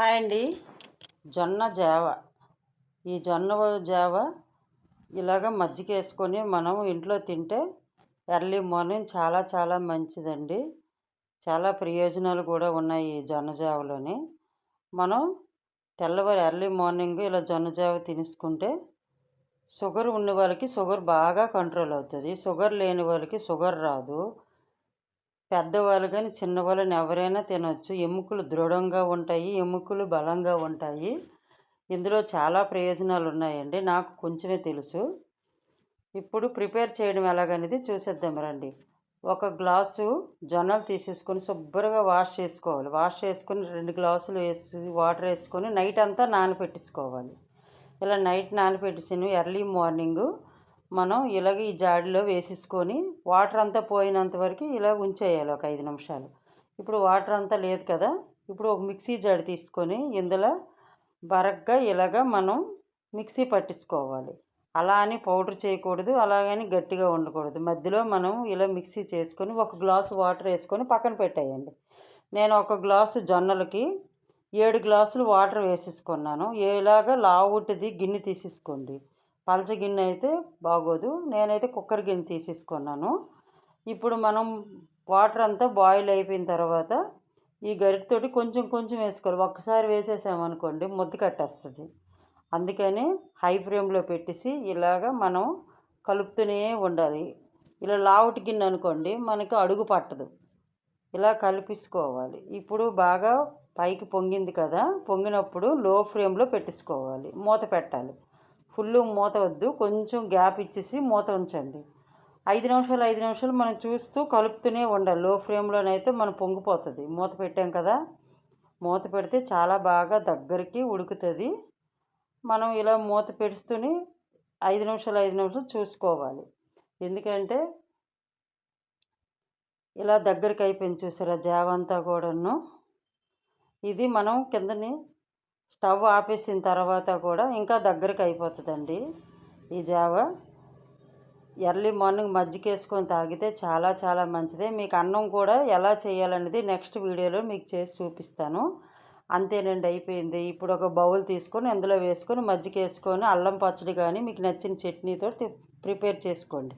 Hi అండి జొన్న జావ. ఈ జొన్న జావ ఇలాగ మజ్జిగ వేసుకొని మనం ఇంట్లో తింటే ఎర్లీ మార్నింగ్ చాలా చాలా మంచిదండి. చాలా ప్రయోజనాలు కూడా ఉన్నాయి ఈ జొన్న జావలోని. మనం తెల్లవారు ఎర్లీ మార్నింగ్ ఇలా జొన్న జావ తినేసుకుంటే షుగర్ ఉన్న వాళ్ళకి షుగర్ బాగా కంట్రోల్ అవుతుంది. షుగర్ లేని వాళ్ళకి షుగర్ రాదు. పెద్దవాళ్ళు కానీ చిన్నవాళ్ళని ఎవరైనా తినొచ్చు. ఎముకలు దృఢంగా ఉంటాయి ఎముకలు బలంగా ఉంటాయి. ఇందులో చాలా ప్రయోజనాలు ఉన్నాయండి. నాకు కొంచెమే తెలుసు. ఇప్పుడు ప్రిపేర్ చేయడం ఎలాగనేది చూసేద్దాం రండి. ఒక గ్లాసు జొన్నలు తీసేసుకొని శుభ్రంగా వాష్ చేసుకోవాలి. వాష్ చేసుకొని రెండు గ్లాసులు వేసి వాటర్ వేసుకొని నైట్ అంతా నానపెట్టేసుకోవాలి. ఇలా నైట్ నానపెట్టేసి ఎర్లీ మార్నింగు మనం ఇలాగ ఈ జాడిలో వేసేసుకొని వాటర్ అంతా పోయినంత వరకు ఇలా ఉంచేయాలి ఒక ఐదు నిమిషాలు. ఇప్పుడు వాటర్ అంతా లేదు కదా ఇప్పుడు ఒక మిక్సీ జాడి తీసుకొని ఇందులో బరగ్గా ఇలాగ మనం మిక్సీ పట్టించుకోవాలి. అలా అని పౌడర్ చేయకూడదు అలాగని గట్టిగా ఉండకూడదు. మధ్యలో మనం ఇలా మిక్సీ చేసుకొని ఒక గ్లాసు వాటర్ వేసుకొని పక్కన పెట్టేయండి. నేను ఒక గ్లాసు జొన్నలకి ఏడు గ్లాసులు వాటర్ వేసేసుకున్నాను. ఇలాగ లావుటిది గిన్నె తీసేసుకోండి. పలచ గిన్నె అయితే బాగోదు. నేనైతే కుక్కర్ గిన్నె తీసేసుకున్నాను. ఇప్పుడు మనం వాటర్ అంతా బాయిల్ అయిపోయిన తర్వాత ఈ గరిటతోటి కొంచెం కొంచెం వేసుకోవాలి. ఒక్కసారి వేసేసామనుకోండి ముద్ద కట్టేస్తుంది. అందుకని హై ఫ్లేమ్లో పెట్టేసి ఇలాగ మనం కలుపుతూనే ఉండాలి. ఇలా లావుటి గిన్నె అనుకోండి మనకి అడుగు పట్టదు. ఇలా కలిపించుకోవాలి ఇప్పుడు బాగా పైకి పొంగింది కదా పొంగినప్పుడు లో ఫ్లేమ్లో పెట్టేసుకోవాలి. మూత పెట్టాలి. ఫుల్ మూత వద్దు కొంచెం గ్యాప్ ఇచ్చేసి మూత ఉంచండి. ఐదు నిమిషాలు ఐదు నిమిషాలు మనం చూస్తూ కలుపుతూనే ఉండాలి. లో ఫ్లేమ్లోనైతే మనం పొంగిపోతుంది. మూత పెట్టాం కదా మూత పెడితే చాలా బాగా దగ్గరికి ఉడుకుతుంది. మనం ఇలా మూత పెడుతూనే ఐదు నిమిషాలు ఐదు నిమిషాలు చూసుకోవాలి. ఎందుకంటే ఇలా దగ్గరికి అయిపోయింది చూసారా జావంతా కూడాను. ఇది మనం కిందని స్టవ్ ఆపేసిన తర్వాత కూడా ఇంకా దగ్గరికి అయిపోతుందండి ఈ జావ. ఎర్లీ మార్నింగ్ మజ్జికేసుకొని తాగితే చాలా చాలా మంచిది. మీకు అన్నం కూడా ఎలా చేయాలనేది నెక్స్ట్ వీడియోలో మీకు చేసి చూపిస్తాను. అంతేనండి అయిపోయింది. ఇప్పుడు ఒక బౌల్ తీసుకొని అందులో వేసుకొని మజ్జిగ వేసుకొని అల్లం పచ్చడి కానీ మీకు నచ్చిన చట్నీతో ప్రిపేర్ చేసుకోండి.